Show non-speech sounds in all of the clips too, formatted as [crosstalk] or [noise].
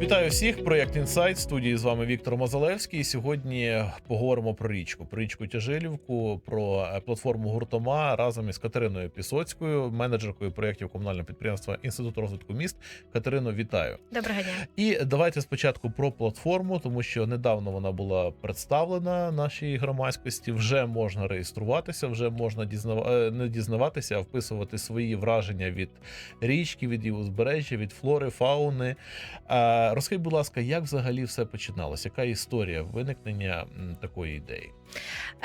Вітаю всіх. Проєкт Інсайт. Студії з вами Віктор Мозалевський. Сьогодні поговоримо про річку, про річку Тяжилівку, про е, платформу гуртома разом із Катериною Пісоцькою, менеджеркою проєктів комунального підприємства Інститут розвитку міст. Катерино, вітаю. Доброго дня. І давайте спочатку про платформу, тому що недавно вона була представлена нашій громадськості. Вже можна реєструватися, вже можна дізнава... е, не дізнаватися, а вписувати свої враження від річки, від її узбережжя, від флори, фауни. Розкажіть, будь ласка, як взагалі все починалося? Яка історія виникнення такої ідеї?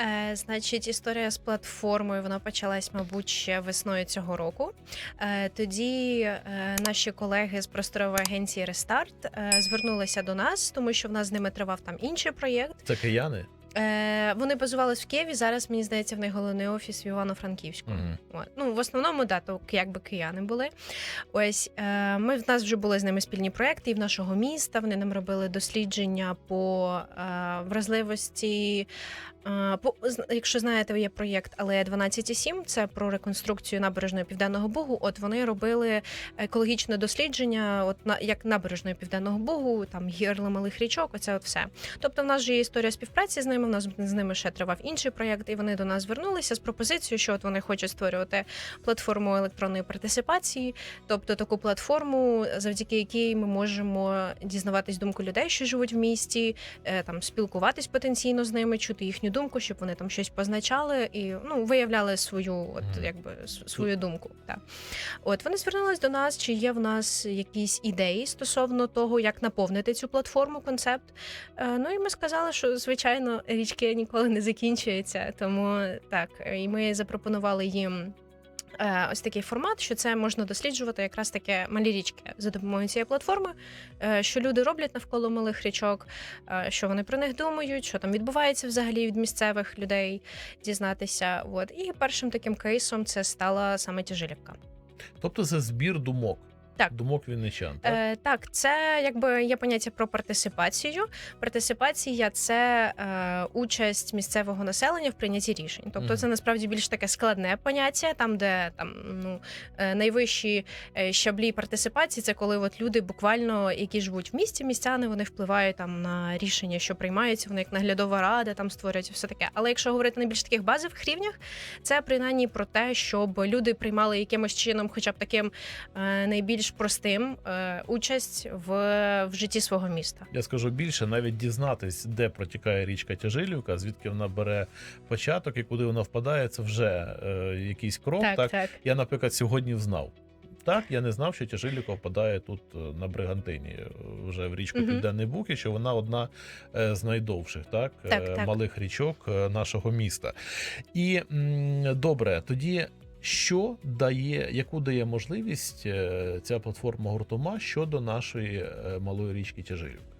Е, значить, історія з платформою вона почалась, мабуть, ще весною цього року. Е, тоді е, наші колеги з просторової агенції Рестарт е, звернулися до нас, тому що в нас з ними тривав там інший проєкт. Це кияни? Е, вони базувались в Києві. Зараз мені здається, в них головний офіс в Івано-Франківську. Мгм. От. Ну, в основному, да, то якби кияни були. Ось е, ми в нас вже були з ними спільні проекти і в нашого міста. Вони нам робили дослідження по е, вразливості. Якщо знаєте, є проєкт Алея 12,7, це про реконструкцію набережної Південного Бугу. От вони робили екологічне дослідження, от на як набережної Південного Бугу, там гірла малих річок, оце от все. Тобто, в нас же є історія співпраці з ними. У нас з ними ще тривав інший проєкт, і вони до нас звернулися з пропозицією, що от вони хочуть створювати платформу електронної партисипації, тобто таку платформу, завдяки якій ми можемо дізнаватись думку людей, що живуть в місті, е, там спілкуватись потенційно з ними, чути їхню думку, щоб вони там щось позначали і ну виявляли свою, от якби свою думку. Так. От вони звернулись до нас, чи є в нас якісь ідеї стосовно того, як наповнити цю платформу, концепт. Е, Ну і ми сказали, що звичайно річки ніколи не закінчуються, тому так, і ми запропонували їм. Е, Ось такий формат, що це можна досліджувати якраз таке малі річки за допомогою цієї платформи, е, що люди роблять навколо малих річок, е, що вони про них думають, що там відбувається взагалі від місцевих людей дізнатися. От і першим таким кейсом це стала саме Тяжилівка. Тобто це збір думок. Так. Думок вінничан. Так? Е, так, це якби є поняття про партисипацію. Партисипація це е, участь місцевого населення в прийнятті рішень. Тобто, Мгм. це насправді більш таке складне поняття, там, де там ну е, найвищі е, щаблі партисипації, це коли от люди буквально, які живуть в місті, містяни, вони впливають там на рішення, що приймаються, вони як наглядова рада там створюють і все таке. Але якщо говорити на більш таких базових рівнях, це принаймні про те, щоб люди приймали якимось чином, хоча б таким е, найбільш простим е, участь в, в житті свого міста. Я скажу більше, навіть дізнатись, де протікає річка Тяжилівка, звідки вона бере початок і куди вона впадає, це вже е, якийсь крок. Так, так, так. Я, наприклад, сьогодні взнав. Так, я не знав, що Тяжилівка впадає тут е, на Бригантині, е, вже в річку Мгм. Південний Буг, і що вона одна з найдовших, так, Так, так. малих річок нашого міста. І добре, тоді. Що дає, яку дає можливість е, ця платформа гуртома щодо нашої е, малої річки Тяжилівки?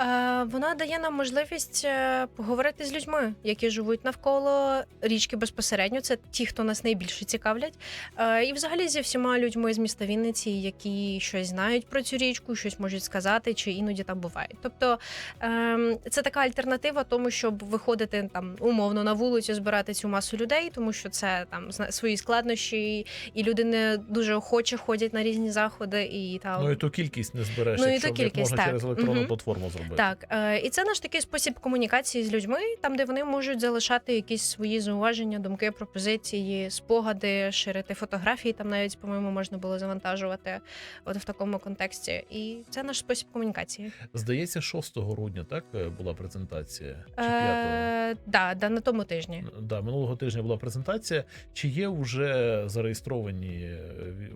Е, вона дає нам можливість е, поговорити з людьми, які живуть навколо річки безпосередньо. Це ті, хто нас найбільше цікавлять. Е, і взагалі зі всіма людьми з міста Вінниці, які щось знають про цю річку, щось можуть сказати, чи іноді там бувають. Тобто ем, це така альтернатива тому, щоб виходити там умовно на вулицю, збирати цю масу людей, тому що це там свої складнощі, і люди не дуже охоче ходять на різні заходи. І там Ну і ту кількість не збереш, Ну, і ту як кількість, можна так. через електронну Мгм. платформу зробити. Так, е, і це наш такий спосіб комунікації з людьми, там де вони можуть залишати якісь свої зауваження, думки, пропозиції, спогади, ширити фотографії. Там навіть, по-моєму, можна було завантажувати от в такому контексті. І це наш спосіб комунікації. Здається, 6 грудня так е, була презентація чи 5? Е, да, да, на тому тижні. Да, минулого тижня була презентація. Чи є вже зареєстровані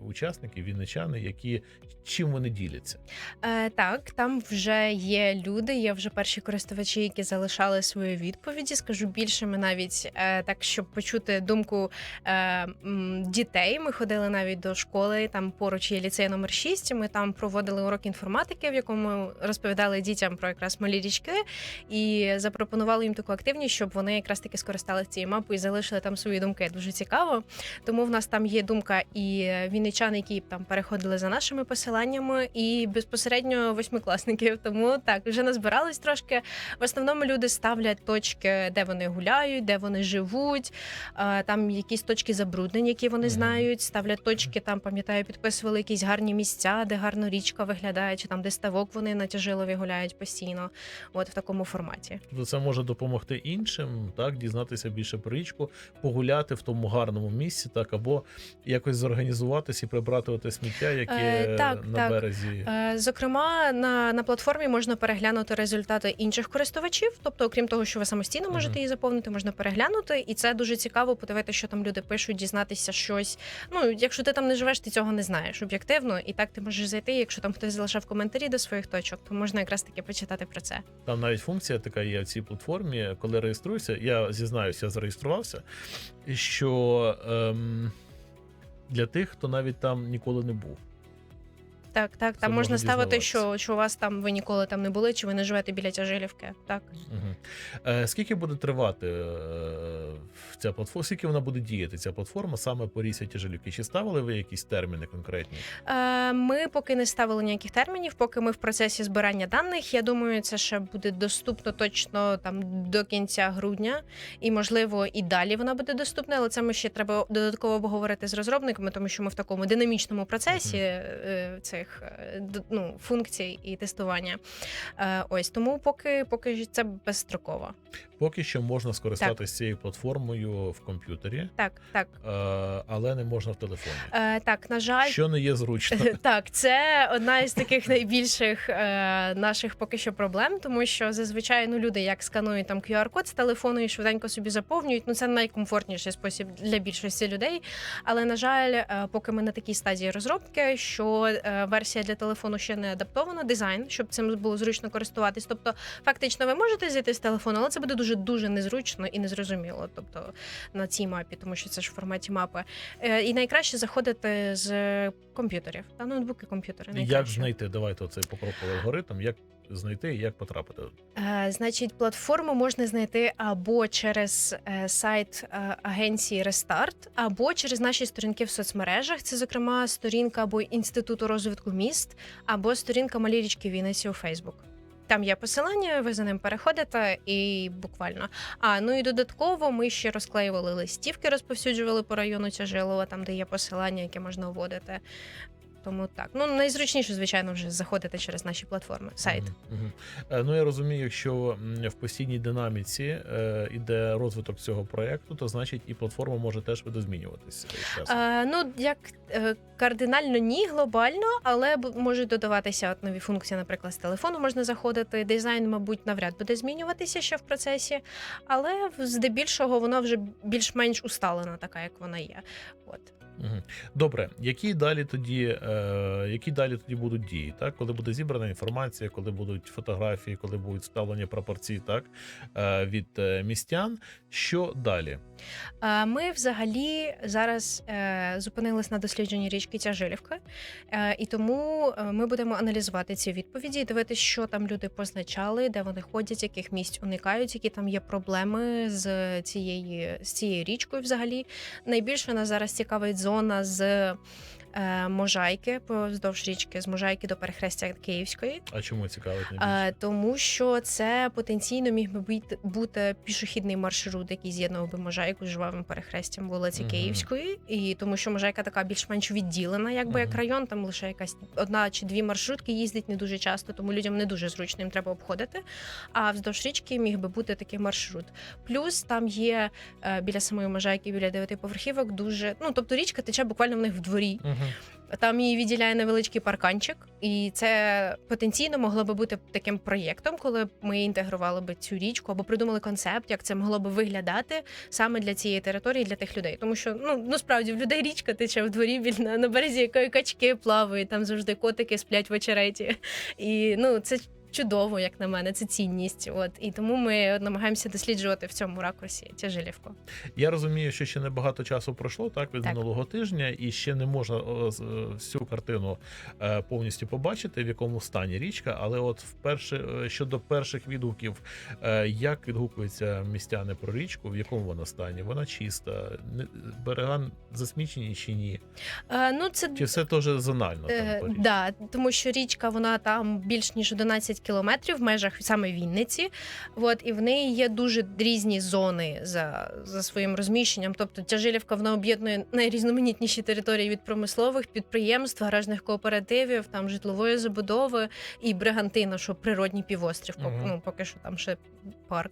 учасники, вінничани, які чим вони діляться? Е, так, там вже є люди, є вже перші користувачі, які залишали свої відповіді. Скажу більше, ми навіть е, так, щоб почути думку е, дітей. Ми ходили навіть до школи. Там поруч є ліцей номер 6, Ми там проводили урок інформатики, в якому розповідали дітям про якраз малі річки, і запропонували їм таку активність, щоб вони якраз таки скористалися цією мапою і залишили там свої думки. Дуже цікаво. Тому в нас там є думка і вінничан, які там переходили за нашими посиланнями, і безпосередньо восьмикласників. Тому так так, вже назбирались трошки. В основному люди ставлять точки, де вони гуляють, де вони живуть. Там якісь точки забруднень, які вони знають. Ставлять точки, там пам'ятаю, підписували якісь гарні місця, де гарно річка виглядає, чи там де ставок вони на тяжилові гуляють постійно. От в такому форматі. Тобто це може допомогти іншим, так, дізнатися більше про річку, погуляти в тому гарному місці, так, або якось зорганізуватись і прибрати те сміття, яке Е, так, на так. березі. Е, Зокрема, на, на платформі можна переглянути результати інших користувачів. Тобто, окрім того, що ви самостійно можете її заповнити, можна переглянути, і це дуже цікаво подивитися, що там люди пишуть, дізнатися щось. Ну, якщо ти там не живеш, ти цього не знаєш об'єктивно, і так ти можеш зайти. Якщо там хтось залишав коментарі до своїх точок, то можна якраз таки почитати про це. Там навіть функція така є в цій платформі, коли реєструєшся. Я зізнаюся, я зареєструвався, що ем, для тих, хто навіть там ніколи не був. Так, так, там можна можна ставити, що, що у вас там ви ніколи там не були, чи ви не живете біля тяжилівки. Так. Угу. Е, скільки буде тривати е, ця платформа? Скільки вона буде діяти, ця платформа саме по рісі тяжелюки? Чи ставили ви якісь терміни конкретні? Е, Ми поки не ставили ніяких термінів, поки ми в процесі збирання даних. Я думаю, це ще буде доступно точно там до кінця грудня, і можливо і далі вона буде доступна. Але це ми ще треба додатково обговорити з розробниками, тому що ми в такому динамічному процесі Мгм. е, цих е, ну, функцій і тестування. Е, Ось тому, поки поки це безстроково. Поки що можна скористатися цією платформою в комп'ютері, Так, так. е, але не можна в телефоні. Е, Так, на жаль, Що не є зручно. [laughs] Так, це одна із таких найбільших е, наших поки що проблем, тому що зазвичай ну люди як сканують там QR-код з телефону і швиденько собі заповнюють. Ну це найкомфортніший спосіб для більшості людей. Але на жаль, е, поки ми на такій стадії розробки, що е, версія для телефону ще не адаптована, дизайн, щоб цим було зручно користуватись. Тобто, фактично, ви можете зайти з телефону, але це буде дуже дуже незручно і незрозуміло. Тобто на цій мапі, тому що це ж в форматі мапи. Е, І найкраще заходити з комп'ютерів та ноутбуки комп'ютери. Як знайти? Давайте оцей покроковий алгоритм, як знайти і як потрапити. Е, Значить, платформу можна знайти або через е, сайт агенції Рестарт, або через наші сторінки в соцмережах. Це, зокрема, сторінка або інституту розвитку міст, або сторінка Малі річки Вінниці у Фейсбук. Там є посилання, ви за ним переходите, і буквально. А ну і додатково ми ще розклеювали листівки, розповсюджували по району Тяжилова, там де є посилання, яке можна вводити. Тому так. Ну найзручніше, звичайно, вже заходити через наші платформи. Сайт. Мгм. Е, Ну я розумію, якщо в постійній динаміці е, іде розвиток цього проекту, то значить і платформа може теж видозмінюватися. Е, ну, як е, кардинально ні, глобально, але можуть додаватися от нові функції, наприклад, з телефону можна заходити. Дизайн, мабуть, навряд буде змінюватися ще в процесі, але здебільшого вона вже більш-менш усталена, така як вона є. От. Добре, які далі тоді, е, які далі тоді будуть дії? Так, коли буде зібрана інформація, коли будуть фотографії, коли будуть вставлені пропорції, так е, від е, містян. Що далі? Е, Ми взагалі зараз е, зупинились на дослідженні річки Тяжилівка, е, і тому е, ми будемо аналізувати ці відповіді, і дивитися, що там люди позначали, де вони ходять, яких місць уникають, які там є проблеми з цією з цією річкою. Взагалі найбільше нас зараз цікавить зона з. Е, Можайки поздовж річки з Можайки до перехрестя Київської, А чому цікавить найбільше? Е, тому що це потенційно міг би бути, бути пішохідний маршрут, який з'єднував би Можайку з жвавим перехрестям вулиці Мгм. Київської, і тому що Можайка така більш-менш відділена, якби як район, там лише якась одна чи дві маршрутки їздить не дуже часто, тому людям не дуже зручно їм треба обходити. А вздовж річки міг би бути такий маршрут. Плюс там є е, біля самої Можайки, біля дев'ятиповерхівок, дуже ну тобто річка тече буквально в них в дворі. Мгм. Там її відділяє невеличкий парканчик, і це потенційно могло би бути таким проєктом, коли б ми інтегрували би цю річку або придумали концепт, як це могло би виглядати саме для цієї території, для тих людей. Тому що ну, насправді в людей річка тече в дворі біля на березі якої качки плавають, там завжди котики сплять в очереті. І ну це. Чудово, як на мене, це цінність. От і тому ми намагаємося досліджувати в цьому ракурсі тяжилівку. Я розумію, що ще не багато часу пройшло так від Так. минулого тижня, і ще не можна е, всю картину е, повністю побачити, в якому стані річка. Але от вперше е, щодо перших відгуків, як відгукуються містяни про річку, в якому вона стані? Вона чиста, берега засмічені чи ні? Е, ну це Чи все теж зонально Е, річці? да, тому що річка вона там більш ніж 11 кілометрів в межах саме Вінниці. От, і в неї є дуже різні зони за, за своїм розміщенням. Тобто Тяжилівка вона об'єднує найрізноманітніші території від промислових підприємств, гаражних кооперативів, там житлової забудови і Бригантина, що природній півострів. Угу. Ну поки що там ще парк.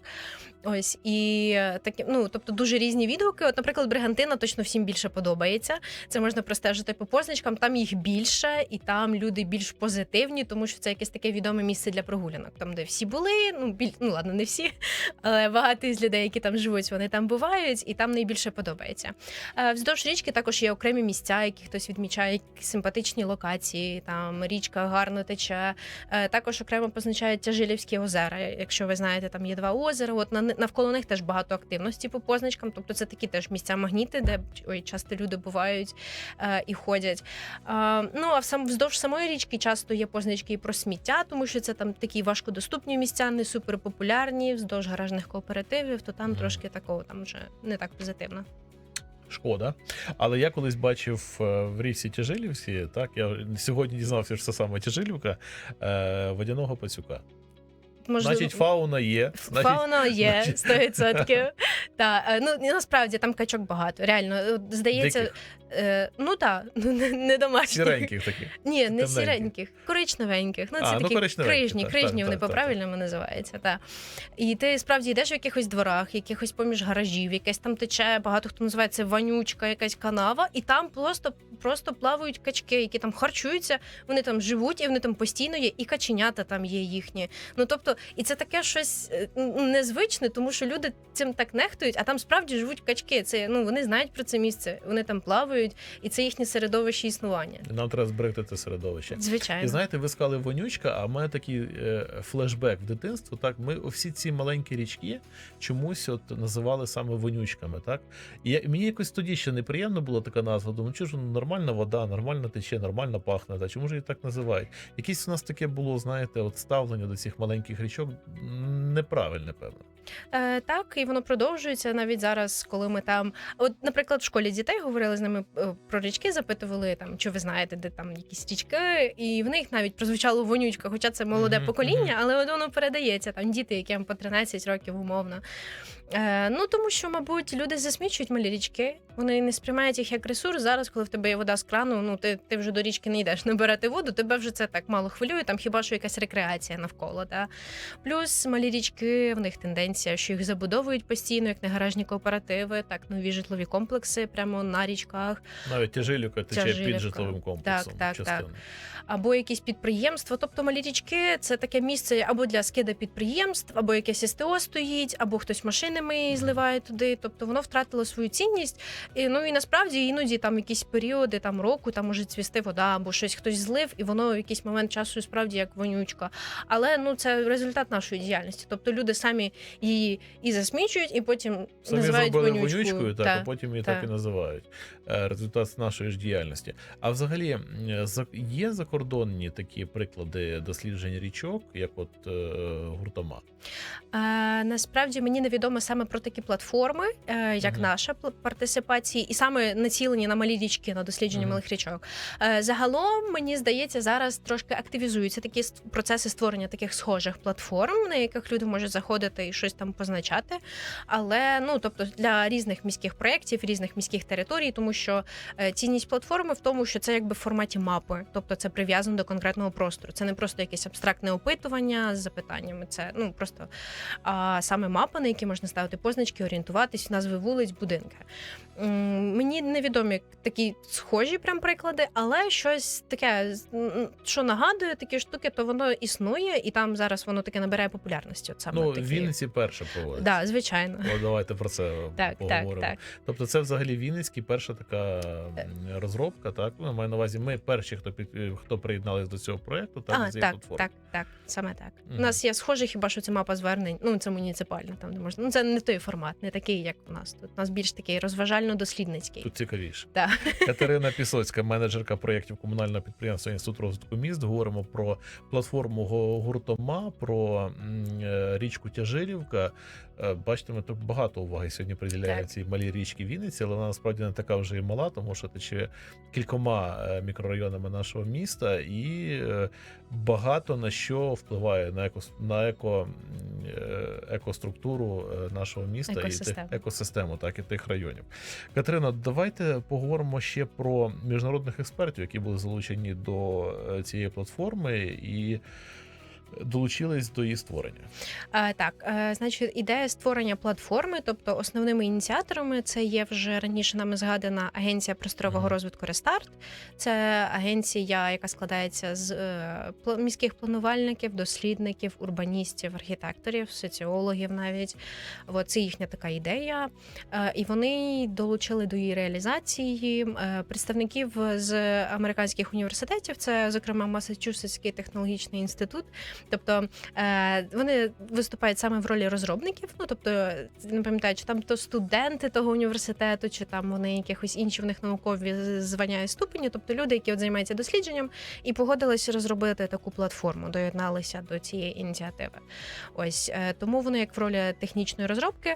Ось і е, такі, ну тобто дуже різні відгуки. От, наприклад, Бригантина точно всім більше подобається. Це можна простежити по позначкам. Там їх більше, і там люди більш позитивні, тому що це якесь таке відоме місце для прогулянок, там де всі були. Ну біль... ну ладно, не всі, [laughs] але багато із людей, які там живуть, вони там бувають, і там найбільше подобається. Е, Вздовж річки також є окремі місця, які хтось відмічає, симпатичні локації. Там річка гарно тече. Е, Також окремо позначають Тяжилівські озера. Якщо ви знаєте, там є два озера. От навколо них теж багато активності по позначкам. Тобто це такі теж місця магніти, де ой, часто люди бувають е, і ходять. Е, ну а в сам вздовж самої річки часто є позначки і про сміття, тому що це там такі важкодоступні місця, не суперпопулярні, вздовж гаражних кооперативів, то там Мгм. трошки такого там вже не так позитивно. Шкода. Але я колись бачив е, в річці Тяжилівці, так, я сьогодні дізнався, що це саме Тяжилівка, е, водяного пацюка. Значить, фауна є. Значить, Фауна є значить- 100%. Та, е, ну, насправді там качок багато. Реально, здається, Диких. е, ну так, ну, не, не домашніх. сіреньких таких. Ні, не сіреньких, коричневеньких. Ну, це А, ну, такі коричневенькі, крижні, так, крижні так, вони так, по-правильному називаються. Та. І ти справді йдеш в якихось дворах, якихось поміж гаражів, якесь там тече, багато хто називає це вонючка, якась канава, і там просто, просто плавають качки, які там харчуються, вони там живуть, і вони там постійно є, і каченята там є їхні. Ну тобто, і це таке щось е, незвичне, тому що люди цим так нехтують, а там справді живуть качки. Це ну вони знають про це місце, вони там плавають, і це їхнє середовище існування. Нам треба зберегти це середовище. Звичайно. І знаєте, ви сказали вонючка, а в мене такий е, флешбек в дитинство. Так, ми всі ці маленькі річки чомусь от називали саме вонючками. Так, і я, мені якось тоді ще неприємно була така назва. Думаю, чого ж нормальна вода, нормально тече, нормально пахне. Та чому ж її так називають? Якесь у нас таке було, знаєте, от ставлення до цих маленьких річок неправильне, певно. Е, так, і воно продовжується навіть зараз, коли ми там. От, наприклад, в школі дітей говорили з ними е, про річки, запитували там, чи ви знаєте, де там якісь річки, і в них навіть прозвучало вонючка, хоча це молоде Мгм, покоління, але воно передається там діти, яким по 13 років умовно. Е, ну тому що, мабуть, люди засмічують малі річки, вони не сприймають їх як ресурс. Зараз, коли в тебе є вода з крану, ну ти, ти вже до річки не йдеш набирати воду, тебе вже це так мало хвилює, там хіба що якась рекреація навколо. Да? Плюс малі річки, в них тенденція, що їх забудовують постійно, як не гаражні кооперативи, так нові житлові комплекси прямо на річках, Навіть тяжилівка тече під житловим комплексом. так, частина. так. або якісь підприємства. Тобто малі річки це таке місце або для скида підприємств, або якесь СТО стоїть, або хтось машинами зливає туди. Тобто воно втратило свою цінність. І, ну і насправді іноді там якісь періоди там року там може цвісти вода, або щось хтось злив, і воно в якийсь момент часу справді як вонючка. Але ну це результат нашої діяльності. Тобто люди самі її і засмічують, і потім Самі називають зробили вонючкою. вонючкою, так, Та. а потім її та. так і називають. Е, Результат нашої ж діяльності. А взагалі, за- є закордонні такі приклади досліджень річок, як от е, гуртома? Е, насправді мені невідомо саме про такі платформи, е, як Мгм. наша партисипації, і саме націлені на малі річки, на дослідження Мгм. малих річок. Загалом, мені здається, зараз трошки активізуються такі процеси створення таких схожих платформ, на яких люди можуть заходити і щось там позначати. Але ну тобто для різних міських проєктів, різних міських територій, тому що е, цінність платформи в тому, що це якби в форматі мапи, тобто це прив'язано до конкретного простору. Це не просто якесь абстрактне опитування з запитаннями. Це ну просто а саме мапа, на якій можна ставити позначки, орієнтуватись, назви вулиць, будинки. Мені невідомі такі схожі прям приклади, але щось таке, що нагадує такі штуки, то воно існує, і там зараз воно таке набирає популярності. От саме Ну, в такі. Вінниці перше проводиться. Да, звичайно. О, давайте про це Так, так, поговоримо. так. Тобто, це взагалі Вінницький перша така Е. розробка. Так, ну, маю на увазі, ми перші, хто під хто приєдналися до цього проекту, так а, з так, платформи. так, так, саме так. Мгм. У нас є схоже, хіба що це мапа звернень. Ну це муніципальна, там де можна. Ну це не той формат, не такий, як у нас. Тут у нас більш такий розважально-дослідницький. Тут цікавіше. Так. [laughs] Катерина Пісоцька, менеджерка проєктів комунального підприємства Інститут розвитку міст. Говоримо про платформу гуртома, про е, річку Тяжилівку. Авдіївка. Е, Бачите, ми тут багато уваги сьогодні приділяємо цій малій річці Вінниці, але вона насправді не така вже і мала, тому що тече кількома е, мікрорайонами нашого міста, і е, багато на що впливає на еко на еко, екоструктуру нашого міста і Екосистему. тих, екосистему, так і тих районів. Катерина, давайте поговоримо ще про міжнародних експертів, які були залучені до цієї платформи і долучились до її створення. Е, Так, е, значить, ідея створення платформи, тобто основними ініціаторами, це є вже раніше нами згадана агенція просторового Мгм. розвитку Рестарт. Це агенція, яка складається з е, міських планувальників, дослідників, урбаністів, архітекторів, соціологів навіть. От, це їхня така ідея. Е, І вони долучили до її реалізації е, представників з американських університетів. Це, зокрема, Масачусетський технологічний інститут. Тобто е, вони виступають саме в ролі розробників. Ну тобто, не пам'ятаю, чи там то студенти того університету, чи там вони якихось інші в них наукові звання і ступені. Тобто люди, які от займаються дослідженням, і погодилися розробити таку платформу, доєдналися до цієї ініціативи. Ось е, тому вони як в ролі технічної розробки,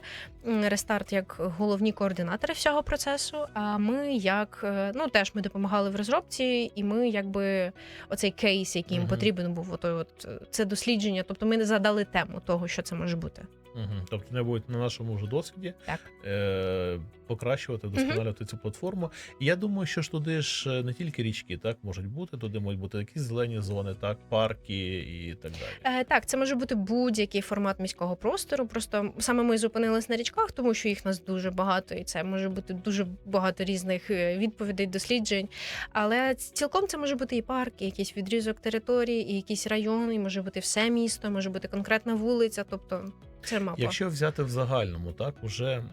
рестарт як головні координатори всього процесу. А ми як е, ну теж ми допомагали в розробці, і ми якби оцей кейс, який їм потрібен був, отой от це дослідження. Тобто ми не задали тему того, що це може бути. Угу. Тобто не будуть на нашому вже досвіді Так. е- покращувати, вдосконалювати цю платформу. І я думаю, що ж туди ж е, не тільки річки, так можуть бути, туди можуть бути якісь зелені зони, так, парки і так далі. Е, так, це може бути будь-який формат міського простору. Просто саме ми зупинились на річках, тому що їх нас дуже багато, і це може бути дуже багато різних е, відповідей, досліджень. Але цілком це може бути і парк, і якийсь відрізок території, і якийсь район, і може бути все місто, може бути конкретна вулиця. Тобто це мапа. Якщо взяти в загальному, так уже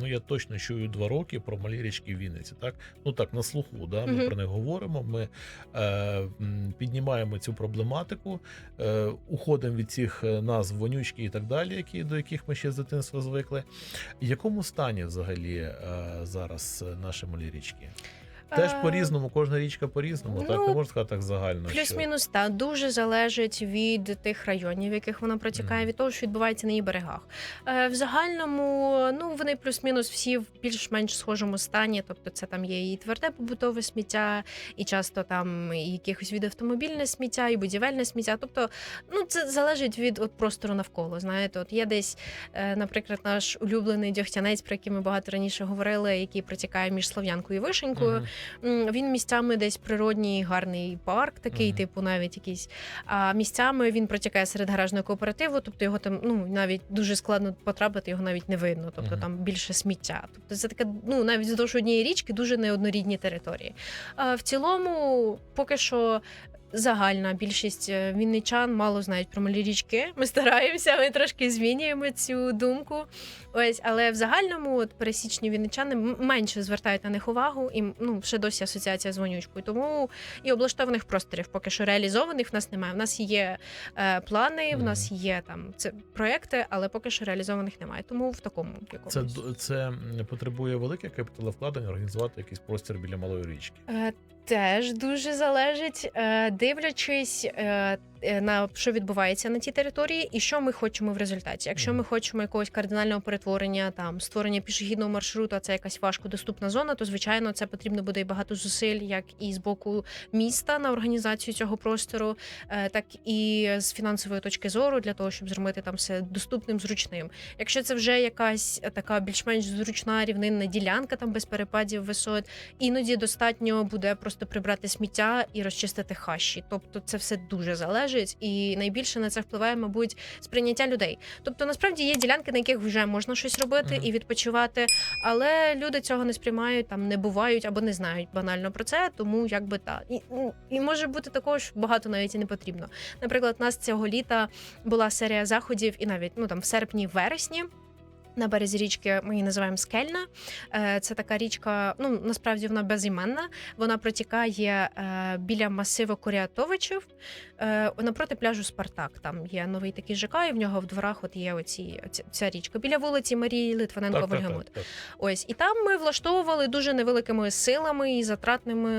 ну я точно чую два роки про малі річки Вінниці. Так, ну так на слуху, да ми Мгм. про них говоримо. Ми е, піднімаємо цю проблематику, е, уходимо від цих е, назв вонючки і так далі, які до яких ми ще з дитинства звикли. В якому стані взагалі е, зараз е, наші малі річки? Теж Е, по-різному, кожна річка по-різному, так ну, не можна сказати так загально. Плюс-мінус та дуже залежить від тих районів, в яких вона протікає, Мгм. від того, що відбувається на її берегах. Е, в загальному, ну вони плюс-мінус всі в більш-менш схожому стані. Тобто, це там є і тверде побутове сміття, і часто там і якихось від автомобільне сміття, і будівельне сміття. Тобто, ну це залежить від от простору навколо. Знаєте, от є десь, е, наприклад, наш улюблений дьогтянець, про який ми багато раніше говорили, який протікає між Слов'янкою і Вишенькою. Мгм. Він місцями десь природній гарний парк, такий, Мгм. типу, навіть якийсь. А місцями він протікає серед гаражного кооперативу, тобто його там ну навіть дуже складно потрапити, його навіть не видно. Тобто Мгм. там більше сміття. Тобто це таке, ну навіть вздовж однієї річки дуже неоднорідні території. А в цілому, поки що. Загальна більшість е, вінничан мало знають про малі річки. Ми стараємося, ми трошки змінюємо цю думку. Ось, але в загальному от пересічні вінничани менше звертають на них увагу, і ну ще досі асоціація з вонючкою. Тому і облаштованих просторів поки що реалізованих в нас немає. В нас є е, плани, в нас є там це проекти, але поки що реалізованих немає. Тому в такому якомусь. Це це потребує велике капіталовкладення організувати якийсь простір біля малої річки. Е, Теж дуже залежить, е, дивлячись е, на що відбувається на тій території, і що ми хочемо в результаті. Якщо ми хочемо якогось кардинального перетворення, там створення пішохідного маршруту, а це якась важкодоступна зона, то звичайно це потрібно буде і багато зусиль, як і з боку міста на організацію цього простору, е, так і з фінансової точки зору для того, щоб зробити там все доступним, зручним. Якщо це вже якась е, така більш-менш зручна рівнинна ділянка, там без перепадів висот, іноді достатньо буде просто прибрати сміття і розчистити хащі. Тобто це все дуже залежить, і найбільше на це впливає, мабуть, сприйняття людей. Тобто, насправді є ділянки, на яких вже можна щось робити Мгм. і відпочивати, але люди цього не сприймають, там не бувають або не знають банально про це, тому якби та і, ну, і може бути також багато навіть і не потрібно. Наприклад, у нас цього літа була серія заходів, і навіть ну там в серпні, вересні. На березі річки ми її називаємо Скельна. Е, Це така річка, ну насправді вона безіменна. Вона протікає е, біля масиву Курятовичів е, напроти пляжу Спартак. Там є новий такий ЖК, і в нього в дворах от є оці, ця річка. Біля вулиці Марії Литвиненко так. Ось і там ми влаштовували дуже невеликими силами і затратними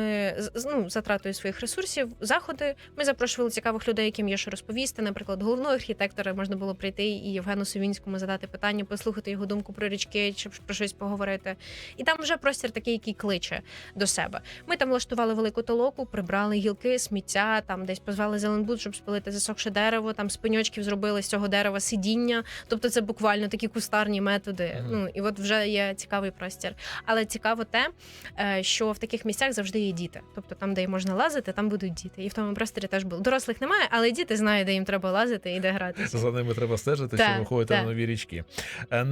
ну, затратою своїх ресурсів заходи. Ми запрошували цікавих людей, яким є що розповісти. Наприклад, головного архітектора можна було прийти і Євгену Совінському задати питання, послухати його думку про річки чи про щось поговорити. І там вже простір такий, який кличе до себе. Ми там влаштували велику толоку, прибрали гілки, сміття, там десь позвали зеленбуд, щоб спалити засохше дерево. Там з пеньочків зробили з цього дерева сидіння. Тобто, це буквально такі кустарні методи. Мгм. Ну і от вже є цікавий простір. Але цікаво те, е, що в таких місцях завжди є діти. Тобто там, де можна лазити, там будуть діти. І в тому просторі теж було. Дорослих немає, але діти знають, де їм треба лазити і де гратися. За ними треба стежити, Так, що виходити на нові річки.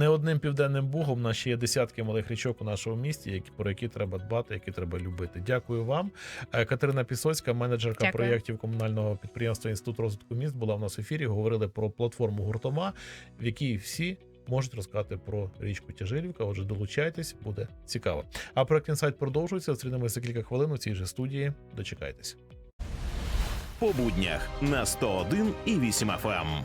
Не одним південним бугом у нас ще є десятки малих річок у нашому місті, які про які треба дбати, які треба любити. Дякую вам. Е, Катерина Пісоцька, менеджерка Дякую. проєктів комунального підприємства Інститут розвитку міст, була в нас в ефірі. Говорили про платформу гуртома, в якій всі. Можуть розказати про річку Тяжилівка. Отже, долучайтесь, буде цікаво. А проект інсайт продовжується. Зустрінемося за кілька хвилин у цій же студії. Дочекайтесь. по буднях на 101 і 8 FM.